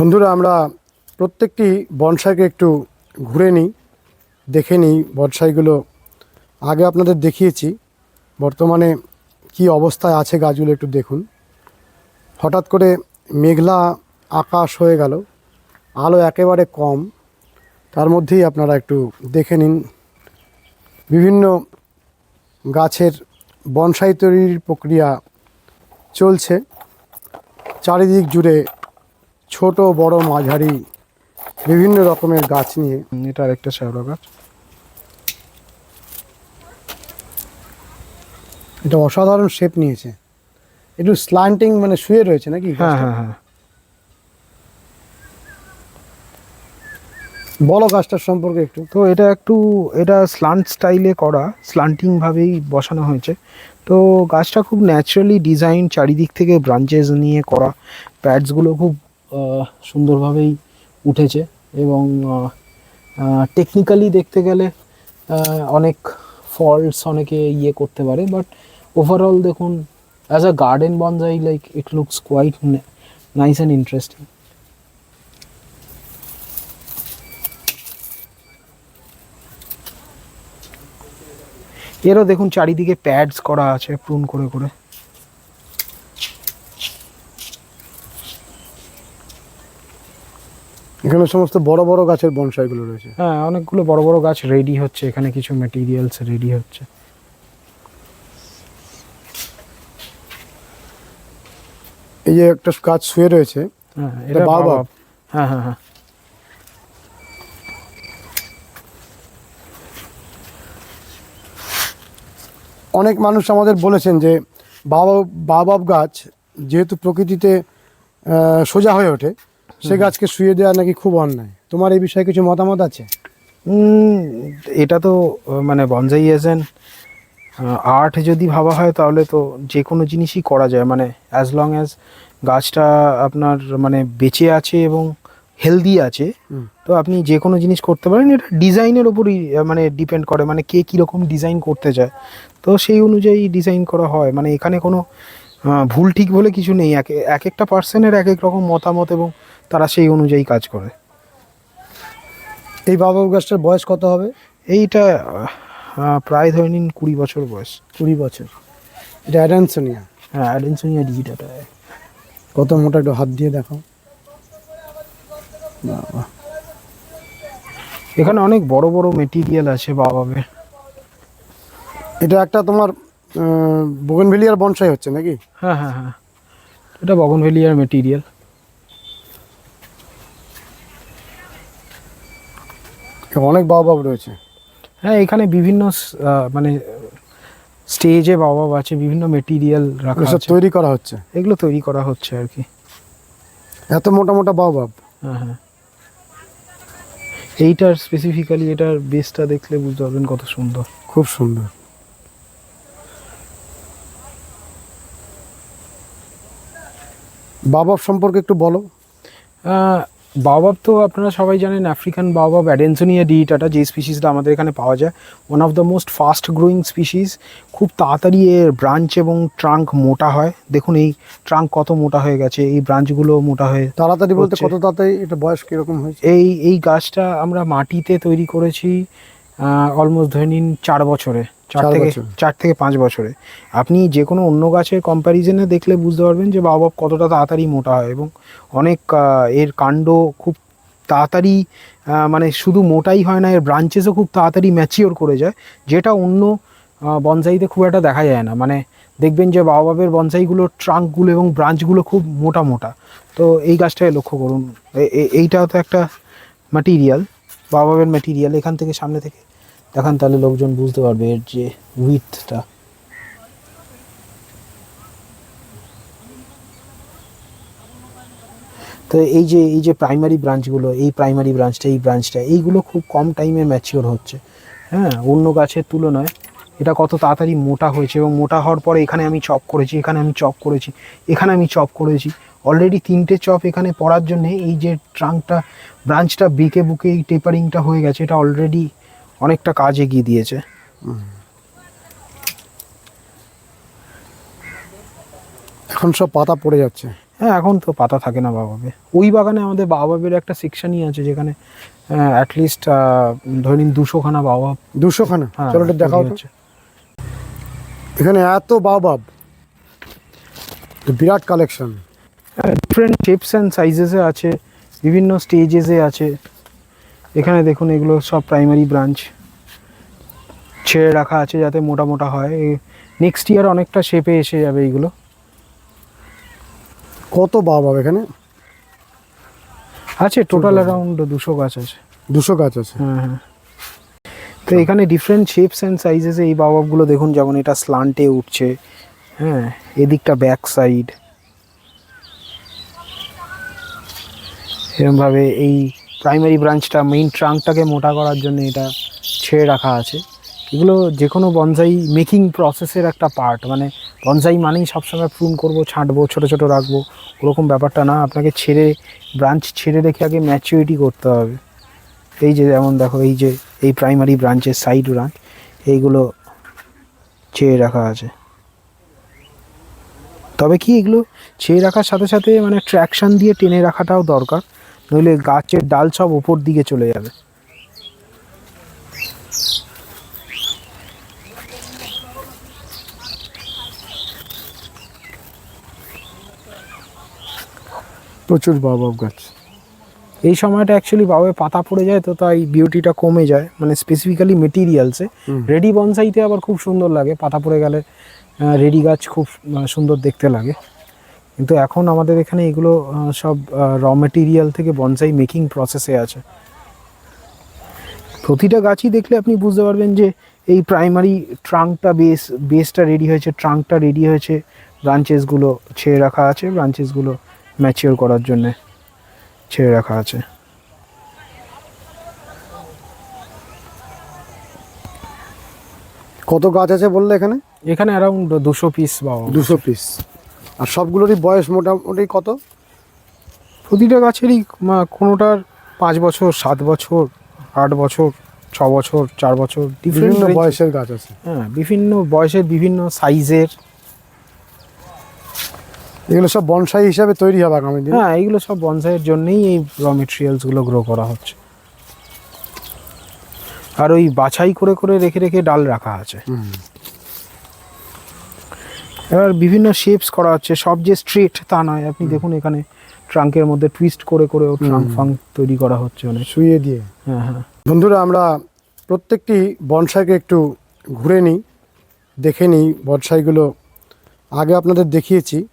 বন্ধুরা, আমরা প্রত্যেকটি বনসাইকে একটু ঘুরে নিই, দেখে নিই বনসাইগুলো। আগে আপনাদের দেখিয়েছি, বর্তমানে কি অবস্থায় আছে গাছগুলো একটু দেখুন। হঠাৎ করে মেঘলা আকাশ হয়ে গেল, আলো একেবারে কম। তার মধ্যেই আপনারা একটু দেখে নিন বিভিন্ন গাছের বনসাই তৈরির প্রক্রিয়া চলছে। চারিদিক জুড়ে ছোট বড় মাঝারি বিভিন্ন রকমের গাছ নিয়ে। এটা আরেকটা শ্যাওলা গাছ। এটা অসাধারণ শেপ নিয়েছে। একটু স্ল্যান্টিং মানে শুয়ে রয়েছে নাকি হ্যাঁ হ্যাঁ হ্যাঁ। বলো গাছটার সম্পর্কে একটু। তো এটা একটু এটা স্লান্ট স্টাইলে করা স্লান্টিং ভাবেই বসানো হয়েছে। তো গাছটা খুব ন্যাচারালি ডিজাইন চারিদিক থেকে ব্রাঞ্চেস নিয়ে করা প্যাডসগুলো খুব সুন্দরভাবেই উঠেছে এবং টেকনিক্যালি দেখতে গেলে অনেক ফল্টস অনেকে ইয়ে করতে পারে বাট ওভারঅল দেখুন as a garden bonsai like it looks quite nice and interesting এরও দেখুন, চারিদিকে প্যাডস করা আছে প্রুন করে করে। এখানে সমস্ত বড় বড় গাছের বনসাইগুলো রয়েছে। হ্যাঁ অনেকগুলো বড় বড় গাছ রেডি হচ্ছে। এখানে কিছু মেটেরিয়ালস রেডি হচ্ছে। এই যে একটা গাছ শুয়ে রয়েছে হ্যাঁ এটা। বাওবাব হ্যাঁ হ্যাঁ হ্যাঁ। অনেক মানুষ আমাদের বলেছেন যে বাবা বাবাব গাছ যেহেতু প্রকৃতিতে সোজা হয়ে ওঠে সে গাছকে শুয়ে দেওয়া নাকি খুব অন্যায়? তোমার এই বিষয়ে কিছু মতামত আছে? এটা তো মানে বনজাই এজ এন আর্ট যদি ভাবা হয় তাহলে তো যে কোনো জিনিসই করা যায়। মানে অ্যাজ লং অ্যাজ গাছটা আপনার মানে বেঁচে আছে এবং হেলদি আছে। তো আপনি যে কোনো জিনিস করতে পারেন। এটা ডিজাইনের উপরই আহ, মানে ডিপেন্ড করে। মানে কে কীরকম ডিজাইন করতে চায়। তো সেই অনুযায়ী ডিজাইন করা হয়। মানে এখানে কোনো ভুল ঠিক বলে কিছু নেই। এক এক একটা পার্সনের এক এক রকম মতামত এবং তারা সেই অনুযায়ী কাজ করে। এই বাবাব গাছটার বয়স কত হবে? এইটা প্রায় ধরে নিন কুড়ি বছর বয়স। কুড়ি বছর। এটা অ্যাডানসোনিয়া। হ্যাঁ অ্যাডেনসনিয়া ডিজিটাটা কত মোটা একটু হাত দিয়ে দেখো বাবা। এখানে অনেক বড় বড় মেটেরিয়াল আছে বাবাবে। এটা একটা তোমার বগনভেলিয়ার বনসাই হচ্ছে নাকি? হ্যাঁ হ্যাঁ হ্যাঁ। এটা বগনভেলিয়ার মেটেরিয়াল অনেক বাবাব রয়েছে। হ্যাঁ এখানে বিভিন্ন মানে স্টেজে বাবাব আছে বিভিন্ন মেটেরিয়াল রাখা তৈরি করা হচ্ছে? এগুলো তৈরি করা হচ্ছে আর কি। এত মোটা মোটা বাবাব হ্যাঁ হ্যাঁ। এইটার স্পেসিফিক্যালি এটার বেসটা দেখলে বুঝতে পারবেন কত সুন্দর। খুব সুন্দর। বাবাব সম্পর্কে একটু বলো। বাওবাব তো আপনারা সবাই জানেন আফ্রিকান বাওবাব অ্যাডেনসোনিয়া ডিটাটা যে স্পিসিসটা আমাদের এখানে পাওয়া যায়। One of the most fast growing species খুব তাড়াতাড়ি এর ব্রাঞ্চ এবং ট্রাঙ্ক মোটা হয়। দেখুন এই ট্রাঙ্ক কত মোটা হয়ে গেছে এই ব্রাঞ্চগুলো মোটা হয়ে তাড়াতাড়ি বলতে কত তাড়াতাড়ি এটা বয়স কীরকম হয়েছে? এই এই গাছটা আমরা মাটিতে তৈরি করেছি অলমোস্ট ধরে নিন চার বছরে। চার থেকে চার থেকে পাঁচ বছরে। আপনি যে কোনো অন্য গাছের কম্প্যারিজনে দেখলে বুঝতে পারবেন যে বাবা কতটা তাড়াতাড়ি মোটা হয় এবং অনেক এর কাণ্ড খুব তাড়াতাড়ি মানে শুধু মোটাই হয় না এর ব্রাঞ্চেসও খুব তাড়াতাড়ি ম্যাচিওর করে যায় যেটা অন্য বনসাইতে খুব একটা দেখা যায় না। মানে দেখবেন যে বাবাবের বনসাইগুলোর ট্রাঙ্কগুলো এবং ব্রাঞ্চগুলো খুব মোটা মোটা। তো এই গাছটায় লক্ষ্য করুন। এইটাও তো একটা ম্যাটেরিয়াল বাবাবের ম্যাটেরিয়াল এখান থেকে সামনে থেকে। দেখান তাহলে লোকজন বুঝতে পারবে এর যে উইথটা তো এই যে এই যে প্রাইমারি ব্রাঞ্চগুলো এই প্রাইমারি ব্রাঞ্চটা এই ব্রাঞ্চটা এইগুলো খুব কম টাইমে ম্যাচিওর হচ্ছে। হ্যাঁ অন্য গাছের তুলনায় এটা কত তাড়াতাড়ি মোটা হয়েছে এবং মোটা হওয়ার পরে এখানে আমি চপ করেছি, এখানে আমি চপ করেছি, এখানে আমি চপ করেছি। অলরেডি তিনটে চপ এখানে পড়ার জন্যে এই যে ট্রাঙ্কটা ব্রাঞ্চটা বেঁকে বুকে এই টেপারিংটা হয়ে গেছে, এটা অলরেডি অনেকটা কাজ এগিয়ে দিয়েছে। এখন সব পাতা পড়ে যাচ্ছে। হ্যাঁ এখন তো পাতা থাকে না বাবাবে ওই বাগানে আমাদের বাবাবের একটা সেকশনই আছে যেখানে অ্যাটলিস্ট ধরে নিন দুশোখানা বাবাব দুশো খানা হ্যাঁ, চলো তো। হচ্ছে। এখানে এত বাবাব। বিরাট কালেকশন ডিফারেন্ট শেপস অ্যান্ড সাইজেসে আছে বিভিন্ন স্টেজেসে আছে। এখানে দেখুন এগুলো সব প্রাইমারি ব্রাঞ্চ ছেড়ে রাখা আছে যাতে মোটা মোটা হয়। নেক্সট ইয়ার অনেকটা শেপে এসে যাবে এইগুলো কত বাব হবে এখানে? আছে টোটাল অ্যারাউন্ড দুশো গাছ আছে। দুশো গাছ আছে? হ্যাঁ হ্যাঁ। তো এখানে ডিফারেন্ট শেপস অ্যান্ড সাইজেসে এই বাবাবগুলো দেখুন যেমন এটা স্লান্টে উঠছে। হ্যাঁ এদিকটা ব্যাক সাইড এরমভাবে এই প্রাইমারি ব্রাঞ্চটা মেইন ট্রাঙ্কটাকে মোটা করার জন্য এটা ছেড়ে রাখা আছে। এগুলো যে কোনো বনসাই মেকিং প্রসেসের একটা পার্ট মানে বনসাই মানেই সবসময় প্রুন করব, ছাঁটবো, ছোটো ছোটো রাখব, ওরকম ব্যাপারটা না। আপনাকে ছেড়ে ব্রাঞ্চ ছেড়ে রেখে আগে ম্যাচিউরিটি করতে হবে। এই যে যেমন দেখো, এই যে, এই প্রাইমারি ব্রাঞ্চের সাইড ব্রাঞ্চ এইগুলো ছেড়ে রাখা আছে। তবে কি এগুলো ছেড়ে রাখার সাথে সাথে মানে ট্র্যাকশন দিয়ে টেনে রাখাটাও দরকার। নইলে গাছের ডাল সব ওপর দিকে চলে যাবে। প্রচুর বাবাব গাছ। এই সময়টা অ্যাকচুয়ালি বাবে পাতা পড়ে যায় তো তাই বিউটিটা কমে যায়। মানে স্পেসিফিক্যালি মেটেরিয়ালসে। রেডি বনসাইতে আবার খুব সুন্দর লাগে। পাতা পড়ে গেলে রেডি গাছ খুব সুন্দর দেখতে লাগে। কিন্তু এখন আমাদের এখানে এগুলো সব র মেটেরিয়াল থেকে বনসাই মেকিং প্রসেসে আছে। প্রতিটা গাছই দেখলে আপনি বুঝতে পারবেন যে এই প্রাইমারি ট্রাঙ্কটা বেস বেসটা রেডি হয়েছে ট্রাঙ্কটা রেডি হয়েছে ব্রাঞ্চেসগুলো ছেড়ে রাখা আছে ব্রাঞ্চেসগুলো ম্যাচিওর করার জন্যে ছেড়ে রাখা আছে। কত গাছ আছে বললে এখানে? এখানে অ্যারাউন্ড দুশো পিস বা দুশো পিস আর সবগুলোরই বয়স মোটামুটি কত? প্রতিটা গাছেরই কোনোটার পাঁচ বছর সাত বছর আট বছর ছ বছর চার বছর বিভিন্ন বয়সের গাছ আছে। হ্যাঁ বিভিন্ন বয়সের বিভিন্ন সাইজের। এগুলো সব বনসাই হিসাবে তৈরি হবে আগামী দিন? হ্যাঁ এইগুলো সব বনসাইয়ের জন্যই এই র মেটেরিয়ালসগুলো গ্রো করা হচ্ছে। আর ওই বাছাই করে করে রেখে রেখে ডাল রাখা আছে। হুম। এবার বিভিন্ন শেপস করা হচ্ছে। সব যে স্ট্রেট তা নয়। আপনি দেখুন এখানে ট্রাঙ্কের মধ্যে টুইস্ট করে করে ট্রাঙ্ক ফাঙ্ক তৈরি করা হচ্ছে অনেক। শুয়ে দিয়ে। হ্যাঁ হ্যাঁ। বন্ধুরা আমরা প্রত্যেকটি বনসাইকে একটু ঘুরে নিই দেখে নিই বনসাইগুলো। আগে আপনাদের দেখিয়েছি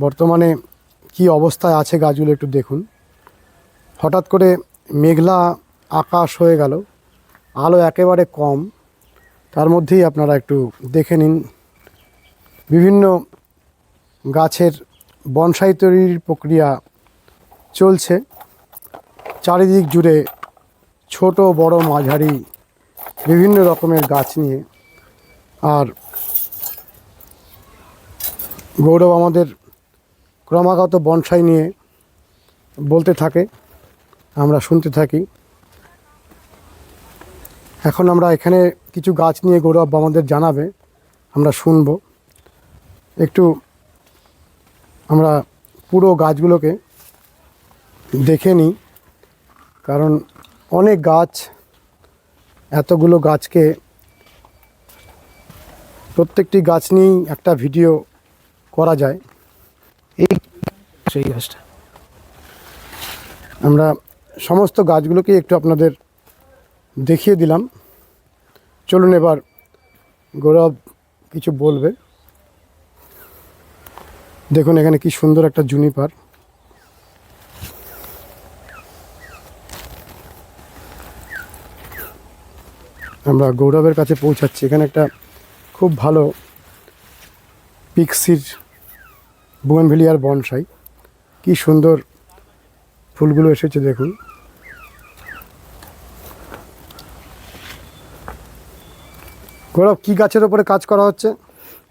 বর্তমানে কি অবস্থায় আছে গাছগুলো একটু দেখুন। হঠাৎ করে মেঘলা আকাশ হয়ে গেল। আলো একেবারে কম। তার মধ্যেই আপনারা একটু দেখে নিন বিভিন্ন গাছের বনসাই তৈরির প্রক্রিয়া চলছে। চারিদিক জুড়ে ছোট, বড়, মাঝারি, বিভিন্ন রকমের গাছ নিয়ে। আর গৌরব আমাদের ক্রমাগত বনসাই নিয়ে বলতে থাকে, আমরা শুনতে থাকি। এখন আমরা এখানে কিছু গাছ নিয়ে গৌরব আমাদের জানাবে, আমরা শুনব। একটু আমরা পুরো গাছগুলোকে দেখে নিই কারণ অনেক গাছ এতগুলো গাছকে প্রত্যেকটি গাছ নিয়েই একটা ভিডিও করা যায়। এই সেই গাছটা। আমরা সমস্ত গাছগুলোকে একটু আপনাদের দেখিয়ে দিলাম। চলুন এবার গৌরব কিছু বলবে। দেখুন এখানে কি সুন্দর একটা জুনিপার আমরা গৌরবের কাছে পৌঁছাচ্ছি। এখানে একটা খুব ভালো পিক্সির বুয়েনভেলিয়ার বনসাই। কি সুন্দর ফুলগুলো এসেছে দেখুন। গৌরব, কি গাছের ওপরে কাজ করা হচ্ছে?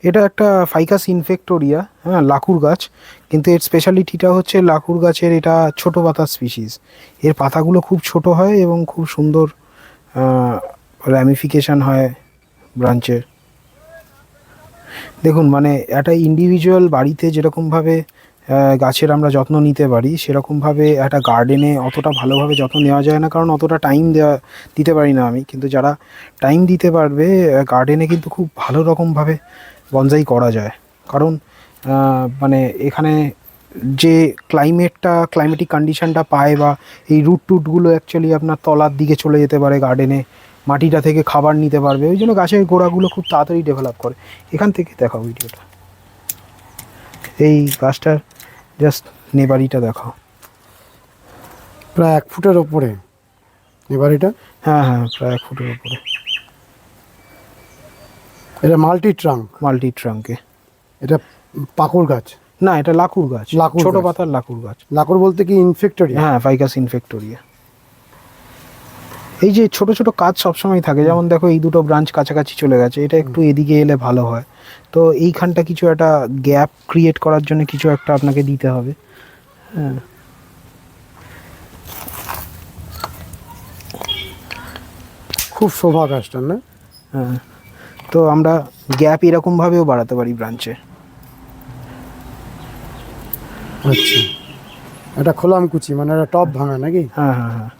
এটা একটা ফাইকাস ইনফেক্টোরিয়া হ্যাঁ লাকুর গাছ। কিন্তু এর স্পেশালিটিটা হচ্ছে লাকুর গাছের এটা ছোট পাতা স্পিসিস এর পাতাগুলো খুব ছোট হয় এবং খুব সুন্দর র্যামিফিকেশান হয় ব্রাঞ্চের দেখুন মানে একটা ইন্ডিভিজুয়াল বাড়িতে যেরকমভাবে গাছের আমরা যত্ন নিতে পারি, সেরকমভাবে একটা গার্ডেনে অতটা ভালোভাবে যত্ন নেওয়া যায় না, কারণ অতটা টাইম দেওয়া দিতে পারি না আমি। কিন্তু যারা টাইম দিতে পারবে গার্ডেনে কিন্তু খুব ভালো রকমভাবে বনসাই করা যায়। কারণ মানে এখানে যে ক্লাইমেটটা ক্লাইমেটিক কন্ডিশনটা পায় বা এই রুট টুটগুলো অ্যাকচুয়ালি আপনার তলার দিকে চলে যেতে পারে গার্ডেনে মাটিটা থেকে খাবার নিতে পারবে ওই জন্য গাছের গোড়াগুলো খুব তাড়াতাড়ি ডেভেলপ করে। এখান থেকে দেখাও ভিডিওটা এই গাছটার জাস্ট নেবারিটা দেখাও। প্রায় এক ফুটের ওপরে এবার এটা হ্যাঁ হ্যাঁ প্রায় এক ফুটের উপরে এটা মাল্টি ট্রাঙ্ক। মাল্টি ট্রাঙ্কে। এটা পাকুর গাছ? না এটা লাকুর গাছ। লাকুর ছোট পাতার লাকুর গাছ। লাকুর বলতে কি ইনফেক্টরি হ্যাঁ ফাইকাস ইনফেক্টোরিয়া এই যে ছোট ছোট কাজ সবসময় থাকে যেমন দেখো এই দুটো ব্রাঞ্চ কাছাকাছি চলে গেছে এটা একটু এদিকে এলে ভালো হয়। তো এইখানটা কিছু একটা গ্যাপ ক্রিয়েট করার জন্য কিছু একটা আপনাকে দিতে হবে। হ্যাঁ। খুব শোভা গাছটা না? হ্যাঁ। তো আমরা গ্যাপ এরকমভাবেও বাড়াতে পারি ব্রাঞ্চে আচ্ছা। এটা খোলাম কুচি মানে এটা টপ ভাঙা নাকি? হ্যাঁ হ্যাঁ হ্যাঁ।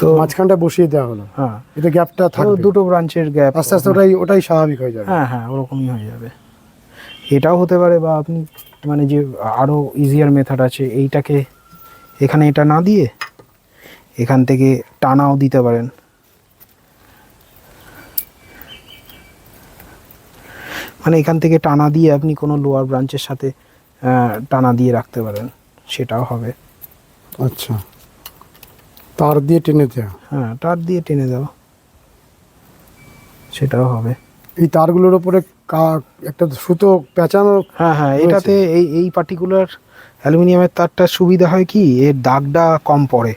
তো মাঝখানটা বসিয়ে দেওয়া হলো। হ্যাঁ। এটা গ্যাপটা থাকবে। দুটো ব্রাঞ্চের গ্যাপ আস্তে আস্তে ওটাই ওটাই স্বাভাবিক হয়ে যাবে। হ্যাঁ হ্যাঁ ওরকমই হয়ে যাবে। এটাও হতে পারে বা আপনি মানে যে আরও ইজিয়ার মেথড আছে এইটাকে এখানে এটা না দিয়ে এখান থেকে টানাও দিতে পারেন। মানে এখান থেকে টানা দিয়ে আপনি কোনো লোয়ার ব্রাঞ্চের সাথে টানা দিয়ে রাখতে পারেন সেটাও হবে। আচ্ছা। তার দিয়ে টেনে দেওয়া হ্যাঁ তার দিয়ে টেনে দেওয়া। সেটাও হবে। এই তারগুলোর উপরে কা- একটা সুতো পেঁচানো হ্যাঁ হ্যাঁ এটাতে এই এই পার্টিকুলার অ্যালুমিনিয়ামের তারটা সুবিধা হয় কি? এর দাগটা কম পড়ে।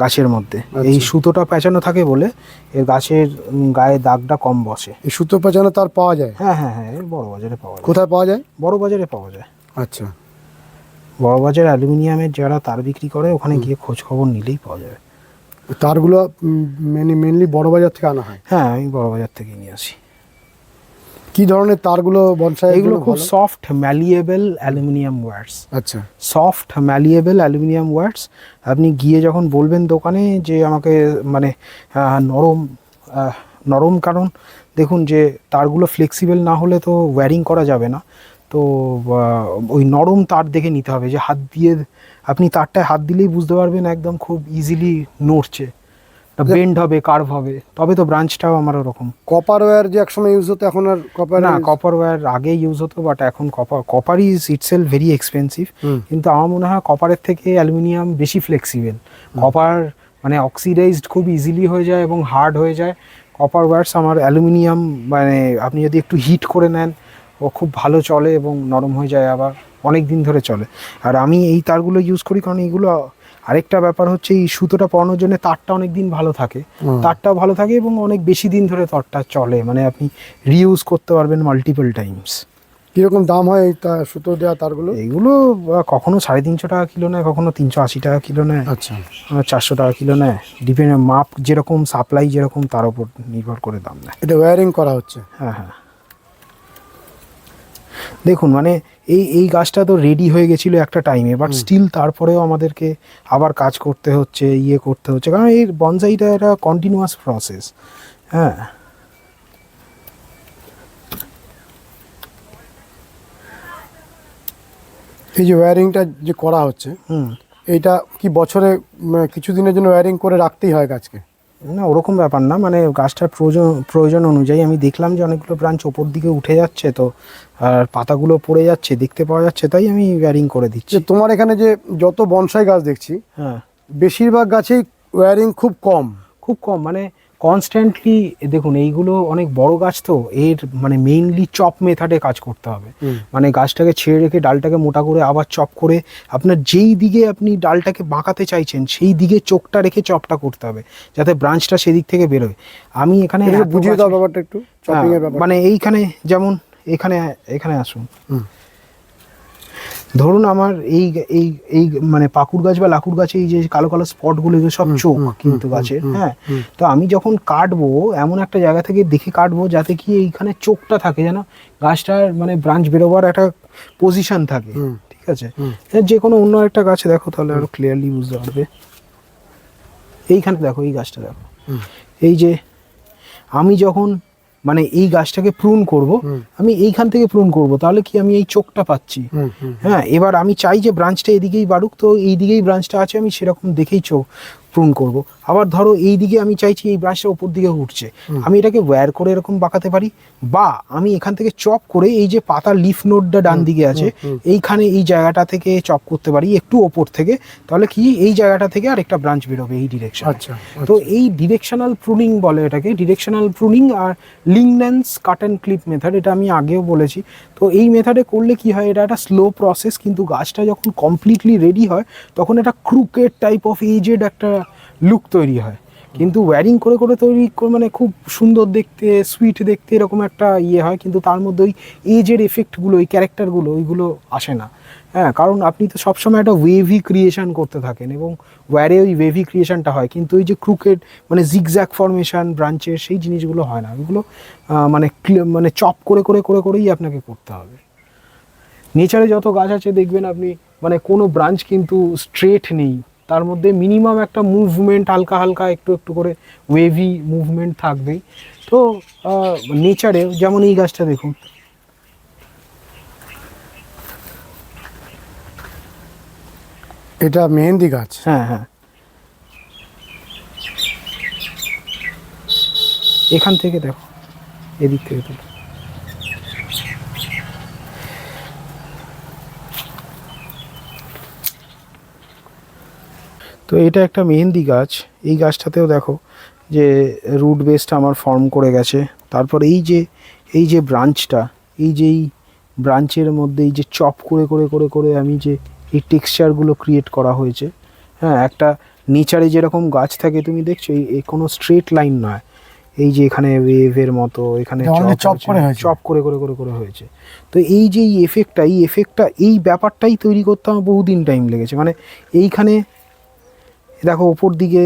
গাছের মধ্যে। এই আচ্ছা। সুতোটা পেঁচানো থাকে বলে এর গাছের গায়ে দাগটা কম বসে। এই সুতো পেঁচানো তার পাওয়া যায়? হ্যাঁ হ্যাঁ হ্যাঁ এর বড় বাজারে পাওয়া যায়। কোথায় পাওয়া যায়? বড় বাজারে পাওয়া যায়। আচ্ছা। বড় বাজার অ্যালুমিনিয়ামের যারা তার বিক্রি করে ওখানে গিয়ে খোঁজ খবর নিলেই পাওয়া যাবে। তারগুলো মেনলি মেনলি বড় বাজার থেকে আনা হয়? হ্যাঁ আমি বড় বাজার থেকে নিয়ে আসি। কি ধরনের তারগুলো বনসাই এগুলো খুব সফট ম্যালিয়েবল অ্যালুমিনিয়াম ওয়ার্স আচ্ছা। সফট ম্যালিয়েবল অ্যালুমিনিয়াম ওয়ার্ডস আপনি গিয়ে যখন বলবেন দোকানে যে আমাকে মানে নরম নরম কারণ দেখুন যে তারগুলো ফ্লেক্সিবল না হলে তো ওয়্যারিং করা যাবে না। তো ওই নরম তার দেখে নিতে হবে যে হাত দিয়ে আপনি তারটায় হাত দিলেই বুঝতে পারবেন একদম খুব ইজিলি নড়ছে। বেন্ড হবে কার্ভ হবে তবে তো ব্রাঞ্চটাও আমার ওরকম। কপার ওয়্যার যে একসময় ইউজ হতো এখন আর কপার না কপার ওয়্যার আগে ইউজ হতো বাট এখন copper copper is itself very expensive কিন্তু আমার মনে হয় কপারের থেকে অ্যালুমিনিয়াম বেশি ফ্লেক্সিবল কপার মানে অক্সিডাইজড খুব ইজিলি হয়ে যায় এবং হার্ড হয়ে যায়। কপার ওয়্যার্স আমার অ্যালুমিনিয়াম মানে আপনি যদি একটু হিট করে নেন ও খুব ভালো চলে এবং নরম হয়ে যায় আবার অনেক দিন ধরে চলে। আর আমি এই তারগুলো ইউজ করি কারণ এইগুলো আরেকটা ব্যাপার হচ্ছে এই সুতোটা পরানোর জন্য তারটা অনেক দিন ভালো থাকে। তারটাও ভালো থাকে এবং অনেক বেশি দিন ধরে তারটা চলে। মানে আপনি রিউজ করতে পারবেন মাল্টিপল টাইমস কীরকম দাম হয় এই তা- সুতো দেওয়া তারগুলো? এইগুলো আহ, কখনো সাড়ে তিনশো টাকা কিলো নেয় কখনো তিনশো আশি টাকা কিলো নেয় আচ্ছা। চারশো টাকা কিলো নেয়। ডিপেন্ড মাপ যেরকম সাপ্লাই যেরকম তার উপর নির্ভর করে দাম নেয়। এটা ওয়্যারিং করা হচ্ছে। হ্যাঁ হ্যাঁ। দেখুন মানে এই এই গাছটা তো রেডি হয়ে গেছিল একটা টাইমে বাট স্টিল তারপরেও আমাদেরকে আবার কাজ করতে হচ্ছে ইয়ে করতে হচ্ছে কারণ এই বনসাইটা একটা কন্টিনিউয়াস প্রসেস হ্যাঁ। এই যে ওয়্যারিংটা যে করা হচ্ছে হুম। এইটা কি বছরে কিছু দিনের জন্য ওয়্যারিং করে রাখতেই হয় গাছকে? না ওরকম ব্যাপার না। মানে গাছটার প্রয়োজন প্রয়োজন অনুযায়ী আমি দেখলাম যে অনেকগুলো ব্রাঞ্চ ওপর দিকে উঠে যাচ্ছে তো আর পাতাগুলো পড়ে যাচ্ছে দেখতে পাওয়া যাচ্ছে তাই আমি ওয়্যারিং করে দিচ্ছি। তোমার এখানে যে যত বনসাই গাছ দেখছি হ্যাঁ। বেশিরভাগ গাছেই ওয়্যারিং খুব কম। খুব কম মানে কনস্ট্যান্টলি দেখুন এইগুলো অনেক বড় গাছ তো এর মানে মেইনলি চপ মেথডে কাজ করতে হবে। মানে গাছটাকে ছেড়ে রেখে ডালটাকে মোটা করে আবার চপ করে আপনার যেই দিকে আপনি ডালটাকে বাঁকাতে চাইছেন সেই দিকে চোখটা রেখে চপটা করতে হবে যাতে ব্রাঞ্চটা সেদিক থেকে বেরোয়। আমি এখানে বুঝিয়ে দাও ব্যাপারটা একটু হ্যাঁ, মানে এইখানে যেমন এখানে এখানে আসুন। ধরুন আমার এই এই এই মানে পাকুড় গাছ বা লাকুর গাছে এই যে কালো কালো স্পটগুলো সব চোখ কিন্তু গাছের হ্যাঁ? তো আমি যখন কাটবো এমন একটা জায়গা থেকে দেখে কাটবো যাতে কি এইখানে চোখটা থাকে যেন গাছটার মানে ব্রাঞ্চ বেরোবার একটা পজিশন থাকে। ঠিক আছে। যে কোনো অন্য একটা গাছে দেখো তাহলে আরও ক্লিয়ারলি বুঝতে পারবে। এইখানে দেখো এই গাছটা দেখো। এই যে আমি যখন মানে এই গাছটাকে প্রুন করব আমি এইখান থেকে প্রুন করব তাহলে কি আমি এই চোখটা পাচ্ছি? হ্যাঁ এবার আমি চাই যে ব্রাঞ্চটা এদিকেই বাড়ুক তো এই দিকেই ব্রাঞ্চটা আছে আমি সেরকম দেখেই চোখ প্রুন করব। আবার ধরো এই দিকে আমি চাইছি এই ব্রাঞ্চটা উপর দিকে উঠছে। আমি এটাকে ওয়্যার করে এরকম বাঁকাতে পারি? বা আমি এখান থেকে চপ করে এই যে পাতা লিফ নোটটা ডান দিকে আছে এইখানে এই জায়গাটা থেকে চপ করতে পারি একটু ওপর থেকে। তাহলে কি এই জায়গাটা থেকে আর একটা ব্রাঞ্চ বেরোবে এই ডিরেকশন আচ্ছা তো এই ডিরেকশনাল প্রুনিং বলে এটাকে। ডিরেকশনাল প্রুনিং আর লিংনেন্স কাট অ্যান্ড ক্লিপ মেথড এটা আমি আগেও বলেছি। তো এই মেথডে করলে কি হয়? এটা একটা স্লো প্রসেস কিন্তু গাছটা যখন কমপ্লিটলি রেডি হয় তখন এটা ক্রুকেট টাইপ অফ এজেড একটা লুক তৈরি হয়। কিন্তু ওয়্যারিং করে করে তৈরি মানে খুব সুন্দর দেখতে সুইট দেখতে এরকম একটা ইয়ে হয়, কিন্তু তার মধ্যে ওই এজের এফেক্টগুলো ওই ক্যারেক্টারগুলো ওইগুলো আসে না। হ্যাঁ কারণ আপনি তো সবসময় একটা ওয়েভি ক্রিয়েশন করতে থাকেন এবং ওয়্যারে ওই ওয়েভি ক্রিয়েশনটা হয়, কিন্তু ওই যে ক্রুকেট মানে জিগজ্যাক ফরমেশন ব্রাঞ্চের সেই জিনিসগুলো হয় না। ওইগুলো মানে মানে চপ করে করে করে, করেই আপনাকে করতে হবে। নেচারে যত গাছ আছে, দেখবেন আপনি মানে কোনো ব্রাঞ্চ কিন্তু স্ট্রেট নেই। তার মধ্যে মিনিমাম একটা মুভমেন্ট হালকা হালকা একটু একটু করে ওয়েভি মুভমেন্ট থাকবেই। তো নেচারে যেমন এই গাছটা দেখুন। এটা মেহেন্দি গাছ। হ্যাঁ হ্যাঁ। এখান থেকে দেখো এদিক থেকে তুলো তো এটা একটা মেহেন্দি গাছ। এই গাছটাতেও দেখো যে রুট বেসটা আমার ফর্ম করে গেছে। তারপর এই যে এই যে ব্রাঞ্চটা এই যে এই ব্রাঞ্চের মধ্যে এই যে চপ করে করে করে করে আমি যে এই টেক্সচারগুলো ক্রিয়েট করা হয়েছে হ্যাঁ একটা নেচারে যেরকম গাছ থাকে তুমি দেখছ এই কোনো স্ট্রেট লাইন নয়। এই যে এখানে ওয়েভের মতো এখানে চপ করে চপ করে করে করে করে হয়েছে। তো এই যে এই এফেক্টটা এই এফেক্টটা এই ব্যাপারটাই তৈরি করতে আমার বহুদিন টাইম লেগেছে। মানে এইখানে দেখো ওপর দিকে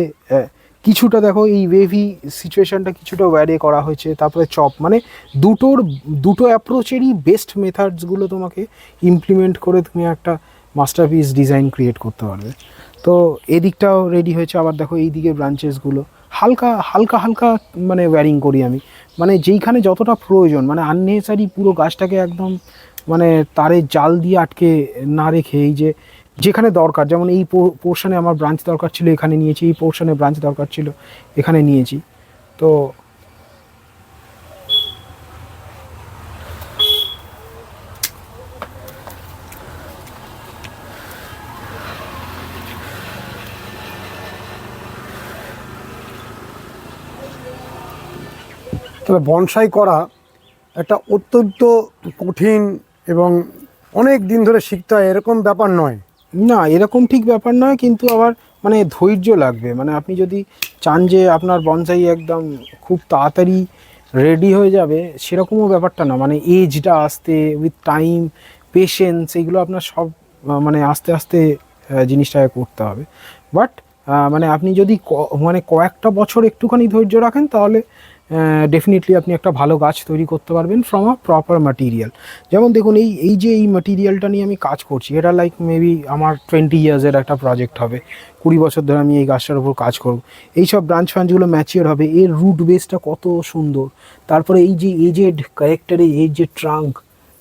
কিছুটা দেখো, এই ওয়েভি সিচুয়েশনটা কিছুটা ওয়্যারে করা হয়েছে। তারপরে চপ মানে দুটোর, দুটো অ্যাপ্রোচেরই বেস্ট মেথডসগুলো তোমাকে ইমপ্লিমেন্ট করে তুমি একটা মাস্টারপিস ডিজাইন ক্রিয়েট করতে পারবে। তো এদিকটাও রেডি হয়েছে, আবার দেখো এই দিকে ব্রাঞ্চেসগুলো হালকা হালকা হালকা মানে ওয়্যারিং করি আমি। মানে যেইখানে যতটা প্রয়োজন মানে আননেসারি পুরো গাছটাকে একদম মানে তারে জাল দিয়ে আটকে না রেখে, এই যে যেখানে দরকার, যেমন এই পোর্শনে আমার ব্রাঞ্চ দরকার ছিল, এখানে নিয়েছি, এই পোর্শনে ব্রাঞ্চ দরকার ছিল, এখানে নিয়েছি। তো তবে বনসাই করা একটা অত্যন্ত কঠিন এবং অনেক দিন ধরে শিখতে হয়, এরকম ব্যাপার নয়। না, এরকম ঠিক ব্যাপার নয়, কিন্তু আবার মানে ধৈর্য লাগবে। মানে আপনি যদি চান যে আপনার বনসাই একদম খুব তাড়াতাড়ি রেডি হয়ে যাবে, সেরকমও ব্যাপারটা না। মানে এজটা আসতে উইথ টাইম পেশেন্স এগুলো আপনার সব মানে আস্তে আস্তে জিনিসটাকে করতে হবে। বাট মানে আপনি যদি মানে কয়েকটা বছর একটুখানি ধৈর্য রাখেন, তাহলে ডেফিনেটলি আপনি একটা ভালো গাছ তৈরি করতে পারবেন ফ্রম আ প্রপার মাটিরিয়াল যেমন দেখুন, এই এই যে এই মাটিরিয়ালটা নিয়ে আমি কাজ করছি, এটা লাইক মেবি আমার টোয়েন্টি ইয়ার্সের একটা প্রজেক্ট হবে। কুড়ি বছর ধরে আমি এই গাছটার উপর কাজ করব। এই সব ব্রাঞ্চ ফ্রাঞ্চগুলো ম্যাচিওর হবে, এর রুট বেসটা কত সুন্দর। তারপরে এই যে এজেড ক্যারেক্টারে এই যে ট্রাঙ্ক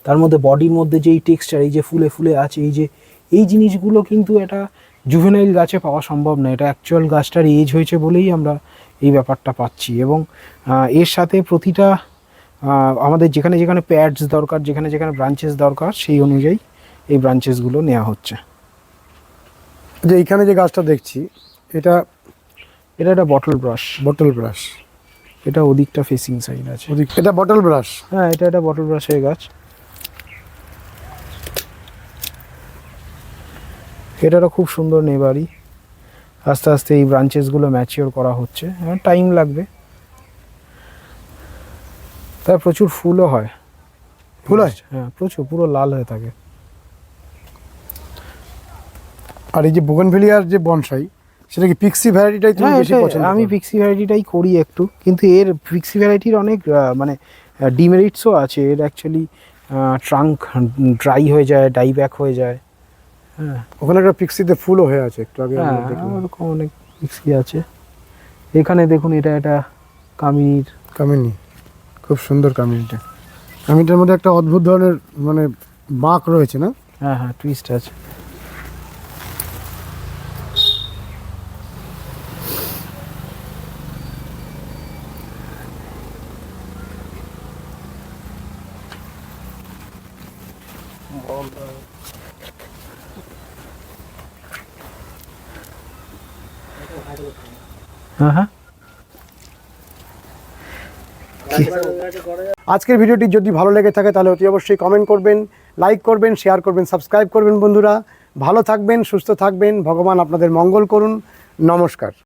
তার মধ্যে বডির মধ্যে যে এই টেক্সচার এই যে ফুলে ফুলে আছে, এই যে, এই জিনিসগুলো কিন্তু এটা জুভেনাইল গাছে পাওয়া সম্ভব না। এটা অ্যাকচুয়াল গাছটার এজ হয়েছে বলেই আমরা এই ব্যাপারটা পাচ্ছি এবং এর সাথে প্রতিটা আমাদের যেখানে যেখানে প্যাডস দরকার যেখানে যেখানে ব্রাঞ্চেস দরকার সেই অনুযায়ী এই ব্রাঞ্চেসগুলো নেওয়া হচ্ছে। যে এইখানে যে গাছটা দেখছি এটা এটা একটা বটল ব্রাশ বটল ব্রাশ এটা ওদিকটা ফেসিং সাইড আছে। ওদিক এটা বটল ব্রাশ হ্যাঁ এটা একটা বটল ব্রাশের গাছ। এটারও খুব সুন্দর নেবারি। আস্তে আস্তে এই ব্রাঞ্চেসগুলো ম্যাচিওর করা হচ্ছে। টাইম লাগবে। তাই প্রচুর ফুলও হয়। ফুল হয়? হ্যাঁ প্রচুর পুরো লাল হয়ে থাকে। আর এই যে বোগনভেলিয়ার যে বনসাই সেটা কি পিক্সি ভ্যারাইটিটাই তুমি হ্যাঁ বেশি পছন্দ আমি পিক্সি ভ্যারাইটিটাই করি একটু। কিন্তু এর পিক্সি ভ্যারাইটির অনেক মানে ডিমেরিটসও আছে। এর অ্যাকচুয়ালি ট্রাঙ্ক ড্রাই হয়ে যায় ডাই ব্যাক হয়ে যায়। হ্যাঁ। ওখানে একটা পিক্সিতে ফুলও হয়ে আছে একটু আগে হ্যাঁ। ওরকম অনেক পিক্সি আছে। এখানে দেখুন এটা এটা কামির কামিনী খুব সুন্দর কামিনীটা। কামিনীটার মধ্যে একটা অদ্ভুত ধরনের মানে বাঁক রয়েছে না? হ্যাঁ হ্যাঁ টুইস্ট আছে হ্যাঁ হ্যাঁ আজকের ভিডিওটি যদি ভালো লেগে থাকে তাহলে অতি অবশ্যই কমেন্ট করবেন লাইক করবেন শেয়ার করবেন সাবস্ক্রাইব করবেন বন্ধুরা। ভালো থাকবেন, সুস্থ থাকবেন, ভগবান আপনাদের মঙ্গল করুন। নমস্কার।